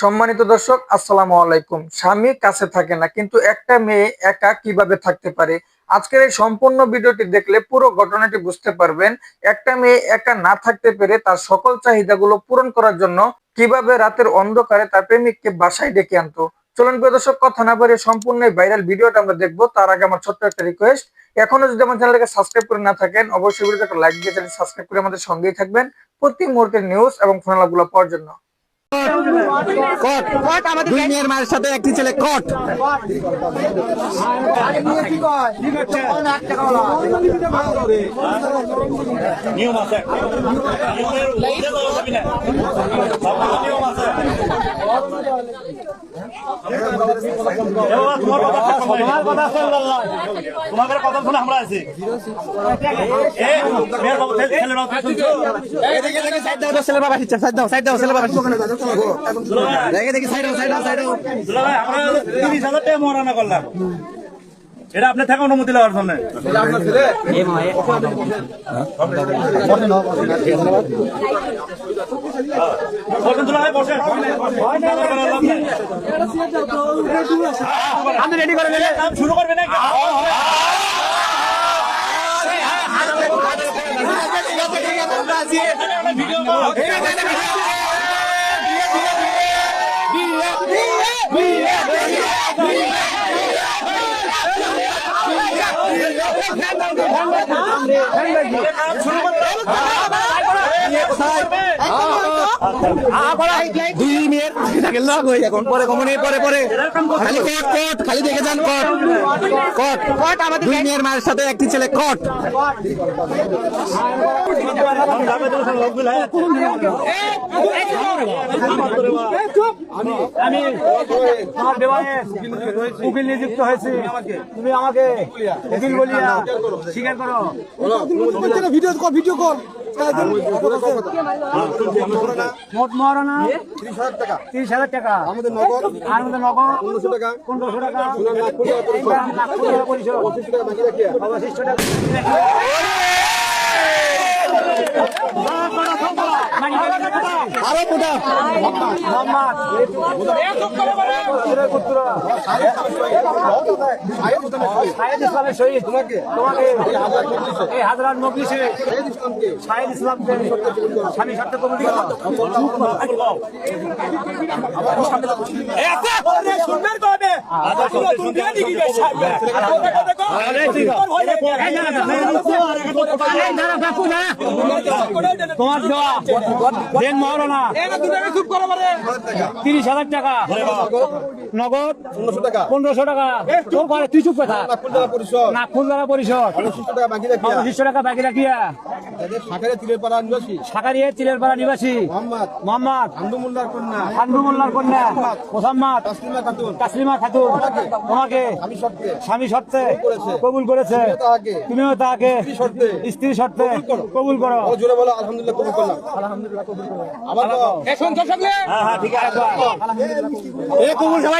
সম্মানিত দর্শক, আসসালামু আলাইকুম। স্বামী কাছে থাকে না, কিন্তু একটা মেয়ে একা কীভাবে থাকতে পারে? আজকের এই সম্পূর্ণ ভিডিওটি দেখলে পুরো ঘটনাটি বুঝতে পারবেন, একটা মেয়ে একা না থাকতে পেরে তার সকল চাহিদাগুলো পূরণ করার জন্য কীভাবে রাতের অন্ধকারে তার প্রেমিককে বাসায় ডেকে আনতো। চলুন প্রিয় দর্শক, কথা না বাড়িয়ে সম্পূর্ণ ভাইরাল ভিডিওটা আমরা দেখব। তার আগে আমার ছোট্ট একটা রিকোয়েস্ট এখনও যদি আমার চ্যানেলটাকে সাবস্ক্রাইব করে না থাকেন, অবশ্যই ভিডিওতে একটা লাইক দিয়ে চ্যানেল সাবস্ক্রাইব করে আমাদের সঙ্গেই থাকবেন প্রতি মুহূর্তের নিউজ এবং ফোনালাগুলো পাওয়ার জন্য। কট দুই মেয়ের মায়ের সাথে একটি ছেলে কট নিয়ম আছে। তোমার কথা তোমার কথা শুনে আমরা আছি দেখে দেখি সাইড সাইড সাইড আমরা তিরিশ হাজার টাকা মহারানা করলাম এটা আপনি থেকে অনুমতি নেওয়ার জন্য শুরু করবে না দুই মেয়ের থাকে লগ হয়ে এখন পরে কমনে পরে পরে খালি কট কট খালি দেখে যান কট কট কট আমাদের দুই মেয়ের মায়ের সাথে একটি ছেলে কট উকিল নিযুক্ত হয়েছি তুমি আমাকে উকিল বলিয়া স্বীকার করো ভিডিও কল ভিডিও কল মোট মহারণা তিরিশ হাজার টাকা আমাদের নগদ আর আমাদের নগদ পনেরোশো টাকা টাকা পরিষদ অবশিষ্ট টাকা আরও শহীদ তোমাকে এই হাজরার মজলিসে সাহেদ ইসলামকে স্বামী সত্য কমিটি তোমার দেওয়া দেন মহারণা। তিরিশ হাজার টাকা। নগদ পনেরোশো টাকা। পনেরোশো টাকা। তোর ঘরে তুই চুপ কথা। নাগপুর জেলা পরিষদ। পঁচিশশো টাকা বাকি রাখিয়া। পঁচিশশো টাকা বাকি রাখিয়া। সাকারে তীরের পাড়া নিবাসী। সাকারিয়ে চিলেরপাড়া নিবাসী। মোহাম্মদ। মোহাম্মদ। মোল্লার কন্যা। খানবু মোল্লার কন্যা। মোহাম্মদ। তাসলিমা খাতুন। তোমাকে স্বামী শর্তে কবুল করেছে। তুমিও তাকে স্ত্রী শর্তে কবুল করো। জোরে বলো আলহামদুলিল্লাহ কবুল করলাম। আবার বলো। হ্যাঁ হ্যাঁ ঠিক আছে। এ কবুল সবাই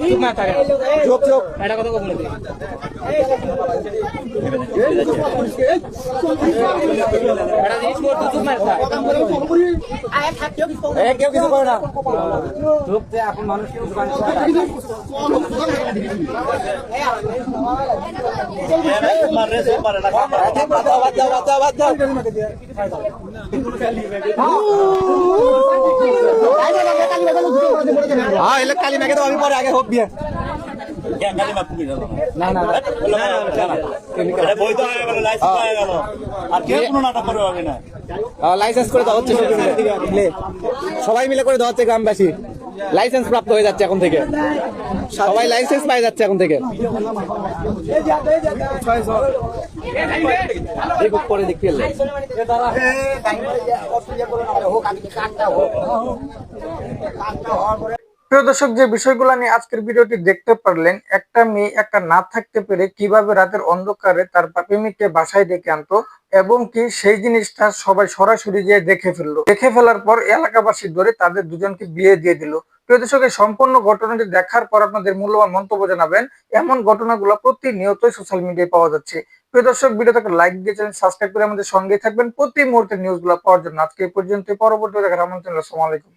চুপ না থাকে চোখ চোখ এটা কথা বলতে এটা জিনিস কর তুই চুপ না থাক এ কেউ কিছু করে না। মারে সব মারে না বাদ দাও বাদ দাও বাদ দাও বাদ দাও হ্যাঁ এলে কালি মেঘে তো আমি পরে আগে হোক বিয়ে হয়ে লাইসেন্স হয়ে গেল। আর কেউ কোনো নাটক করবে হবে না। লাইসেন্স করে দেওয়া হচ্ছে সবাই মিলে। করে দেওয়া গ্রামবাসী লাইসেন্স প্রাপ্ত হয়ে যাচ্ছে এখন থেকে সবাই লাইসেন্স পাই যাচ্ছে এখন থেকে প্রিয় দর্শক, যে বিষয়গুলো নিয়ে আজকের ভিডিওটি দেখতে পারলেন, একটা মেয়ে একা না থাকতে পেরে কীভাবে রাতের অন্ধকারে তার প্রেমিককে বাসায় ডেকে আনতো এবং কি সেই জিনিসটা সবাই সরাসরি যে দেখে ফেলল। দেখে ফেলার পর এলাকাবাসী ধরে তাদের দুজনকে বিয়ে দিয়ে দিল। প্রিয় দর্শক সম্পূর্ণ ঘটনাটি দেখার পর আপনাদের মূল্যবান মন্তব্য জানাবেন। এমন ঘটনাগুলো প্রতিনিয়তই সোশ্যাল মিডিয়ায় পাওয়া যাচ্ছে। প্রিয় দর্শক, ভিডিওটাকে লাইক দিয়ে চ্যানেল সাবস্ক্রাইব করে আমাদের সঙ্গে থাকবেন। প্রতি মুহূর্তে নিউজগুলো পাওয়ার জন্য আজকে পর্যন্ত পরবর্তী দেখার আমন্ত্রণ আসসালামু আলাইকুম।